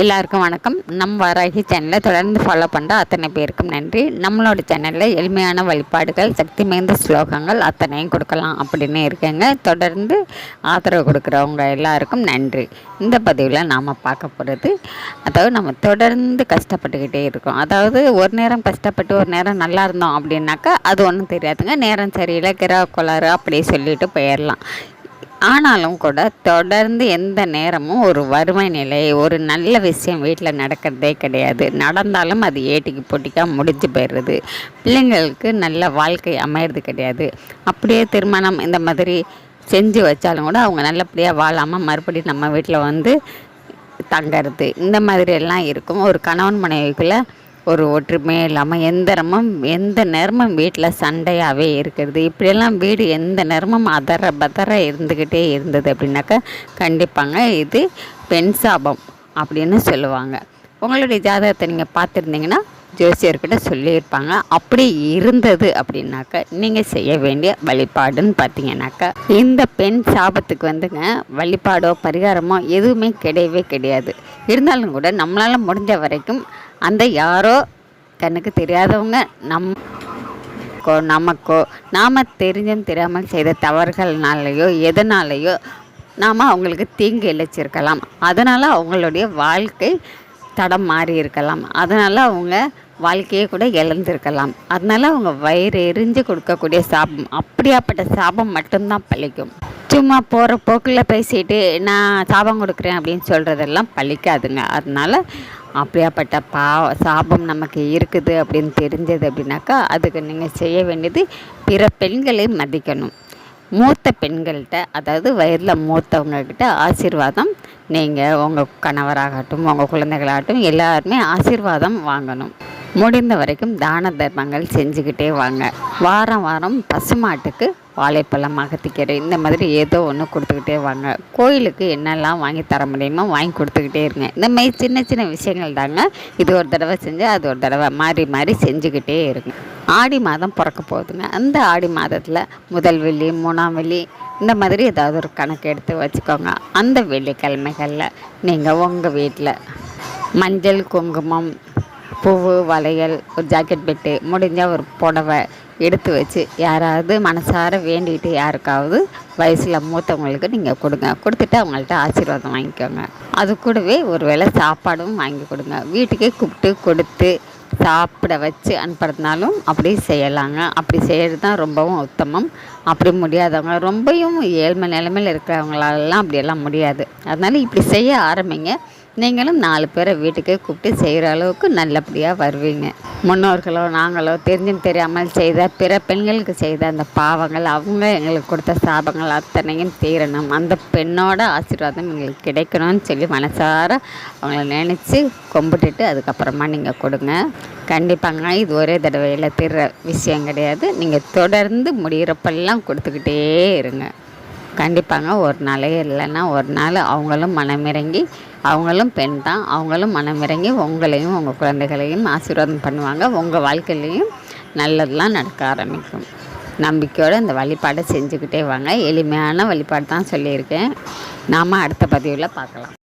எல்லாருக்கும் வணக்கம். நம் வாராகி சேனலை தொடர்ந்து ஃபாலோ பண்ணுற அத்தனை பேருக்கும் நன்றி. நம்மளோட சேனலில் எளிமையான வழிபாடுகள் சக்தி மிகுந்த ஸ்லோகங்கள் அத்தனையும் கொடுக்கலாம் அப்படின்னு இருக்கேங்க. தொடர்ந்து ஆதரவு கொடுக்குறவங்க எல்லாருக்கும் நன்றி. இந்த பதிவில் நாம் பார்க்க போகிறது அதாவது நம்ம தொடர்ந்து கஷ்டப்பட்டுக்கிட்டே இருக்கோம். அதாவது ஒரு நேரம் கஷ்டப்பட்டு ஒரு நேரம் நல்லா இருந்தோம் அப்படின்னாக்கா அது ஒன்றும் தெரியாதுங்க. நேரம் சரியில்லை கிரா கொளாறு அப்படியே சொல்லிட்டு போயிடலாம் ஆனாலும் கூட தொடர்ந்து எந்த நேரமும் ஒரு வறுமை நிலை ஒரு நல்ல விஷயம் வீட்டில் நடக்கிறதே கிடையாது. நடந்தாலும் அது ஏட்டிக்கு போட்டிக்காக முடிஞ்சு போயிடுறது. பிள்ளைங்களுக்கு நல்ல வாழ்க்கை அமையிறது கிடையாது. அப்படியே திருமணம் இந்த மாதிரி செஞ்சு வச்சாலும் கூட அவங்க நல்லபடியாக வாழாமல் மறுபடியும் நம்ம வீட்டில் வந்து தங்கிறது. இந்த மாதிரி எல்லாம் இருக்கும். ஒரு கணவன் மனைவிக்குள்ளே ஒரு ஒற்றுமையே இல்லாமல் எந்த நேரமும் எந்த நேரமும் வீட்டில் சண்டையாகவே இருக்கிறது. இப்படியெல்லாம் வீடு எந்த நேரமும் அதர பதற இருந்துக்கிட்டே இருந்தது அப்படின்னாக்கா கண்டிப்பாங்க இது பெண் சாபம் அப்படின்னு சொல்லுவாங்க. உங்களுடைய ஜாதகத்தை நீங்கள் பார்த்துருந்தீங்கன்னா ஜோசியர்கிட்ட சொல்லியிருப்பாங்க. அப்படி இருந்தது அப்படின்னாக்கா நீங்கள் செய்ய வேண்டிய வழிபாடுன்னு பார்த்தீங்கன்னாக்கா இந்த பெண் சாபத்துக்கு வந்துங்க வழிபாடோ பரிகாரமோ எதுவுமே கிடையவே கிடையாது. இருந்தாலும் கூட நம்மளால் முடிஞ்ச வரைக்கும் அந்த யாரோ கண்ணுக்கு தெரியாதவங்க நம் நமக்கோ நாம் தெரிஞ்சும் தெரியாமல் செய்த தவறுகள்னாலேயோ எதனாலேயோ நாம் அவங்களுக்கு தீங்கு இழைச்சிருக்கலாம். அதனால் அவங்களுடைய வாழ்க்கை தடம் மாறி இருக்கலாம் அதனால் அவங்க வாழ்க்கையை கூட இழந்திருக்கலாம். அதனால் அவங்க வயிறு எரிஞ்சு கொடுக்கக்கூடிய சாபம் அப்படியாப்பட்ட சாபம் மட்டும்தான் பழிக்கும். சும்மா போகிற போக்கில் பேசிட்டு நான் சாபம் கொடுக்குறேன் அப்படின்னு சொல்கிறதெல்லாம் பழிக்காதுங்க. அதனால் அப்படியாப்பட்ட பா சாபம் நமக்கு இருக்குது அப்படின்னு தெரிஞ்சது அப்படின்னாக்கா அதுக்கு நீங்கள் செய்ய வேண்டியது பிற பெண்களை மதிக்கணும். மூத்த பெண்கள்கிட்ட அதாவது வயதில் மூத்தவங்கக்கிட்ட ஆசீர்வாதம் நீங்கள் உங்கள் கணவராகட்டும் உங்கள் குழந்தைகளாகட்டும் எல்லாருமே ஆசீர்வாதம் வாங்கணும். முடிந்த வரைக்கும் தான தர்மங்கள் செஞ்சுக்கிட்டே வாங்க. வாரம் வாரம் பசுமாட்டுக்கு வாழைப்பழம் அகத்திக்கீரை இந்த மாதிரி ஏதோ ஒன்று கொடுத்துக்கிட்டே வாங்க. கோயிலுக்கு என்னெல்லாம் வாங்கி தர முடியுமோ வாங்கி கொடுத்துக்கிட்டே இருங்க. இந்த மாதிரி சின்ன சின்ன விஷயங்கள் தாங்க. இது ஒரு தடவை செஞ்சு அது ஒரு தடவை மாறி மாறி செஞ்சுக்கிட்டே இருங்க. ஆடி மாதம் பிறக்க போகுதுங்க. அந்த ஆடி மாதத்தில் முதல் வெள்ளி மூணாம் வெள்ளி இந்த மாதிரி ஏதாவது ஒரு கணக்கு எடுத்து வச்சுக்கோங்க. அந்த வெள்ளிக்கிழமைகளில் நீங்கள் உங்கள் வீட்டில் மஞ்சள் குங்குமம் பூவு வளையல் ஒரு ஜாக்கெட் பெட்டு முடிஞ்சால் ஒரு புடவை எடுத்து வச்சு யாராவது மனசார வேண்டிகிட்டு யாருக்காவது வயசில் மூத்தவங்களுக்கு நீங்கள் கொடுங்க. கொடுத்துட்டு அவங்கள்ட்ட ஆசீர்வாதம் வாங்கிக்கோங்க. அது கூடவே ஒரு வேளை சாப்பாடும் வாங்கி கொடுங்க. வீட்டுக்கே கூப்பிட்டு கொடுத்து சாப்பிட வச்சு அனுப்புறதுனாலும் அப்படி செய்யலாங்க. அப்படி செய்கிறது தான் ரொம்பவும் உத்தமம். அப்படி முடியாதவங்க ரொம்பவும் ஏழ்மை நிலைமையில் இருக்கிறவங்களாலலாம் அப்படியெல்லாம் முடியாது. அதனால் இப்படி செய்ய ஆரம்பிங்க. நீங்களும் நாலு பேரை வீட்டுக்கே கூப்பிட்டு செய்கிற அளவுக்கு நல்லபடியாக வருவீங்க. முன்னோர்களோ நாங்களோ தெரிஞ்சும் தெரியாமல் செய்த பிற பெண்களுக்கு செய்த அந்த பாவங்கள் அவங்க எங்களுக்கு கொடுத்த சாபங்கள் அத்தனையும் தீரணும். அந்த பெண்ணோட ஆசீர்வாதம் எங்களுக்கு கிடைக்கணும்னு சொல்லி மனசார அவங்கள நினச்சி கும்பிட்டுட்டு அதுக்கப்புறமா நீங்கள் கொடுங்க. கண்டிப்பாங்க இது ஒரே தடவையில் தீர்ற விஷயம் கிடையாது. நீங்கள் தொடர்ந்து முடிகிறப்பெல்லாம் கொடுத்துக்கிட்டே இருங்க. கண்டிப்பாங்க ஒரு நாளே இல்லைன்னா ஒரு நாள் அவங்களும் மனமிறங்கி அவங்களும் பெண் தான் அவங்களும் மனமிறங்கி உங்களையும் உங்கள் குழந்தைகளையும் ஆசீர்வாதம் பண்ணுவாங்க. உங்கள் வாழ்க்கையிலையும் நல்லதெல்லாம் நடக்க ஆரம்பிக்கும். நம்பிக்கையோடு இந்த வழிபாடை செஞ்சுக்கிட்டே வாங்க. எளிமையான வழிபாடு தான் சொல்லியிருக்கேன். நாம் அடுத்த பதிவில் பார்க்கலாம்.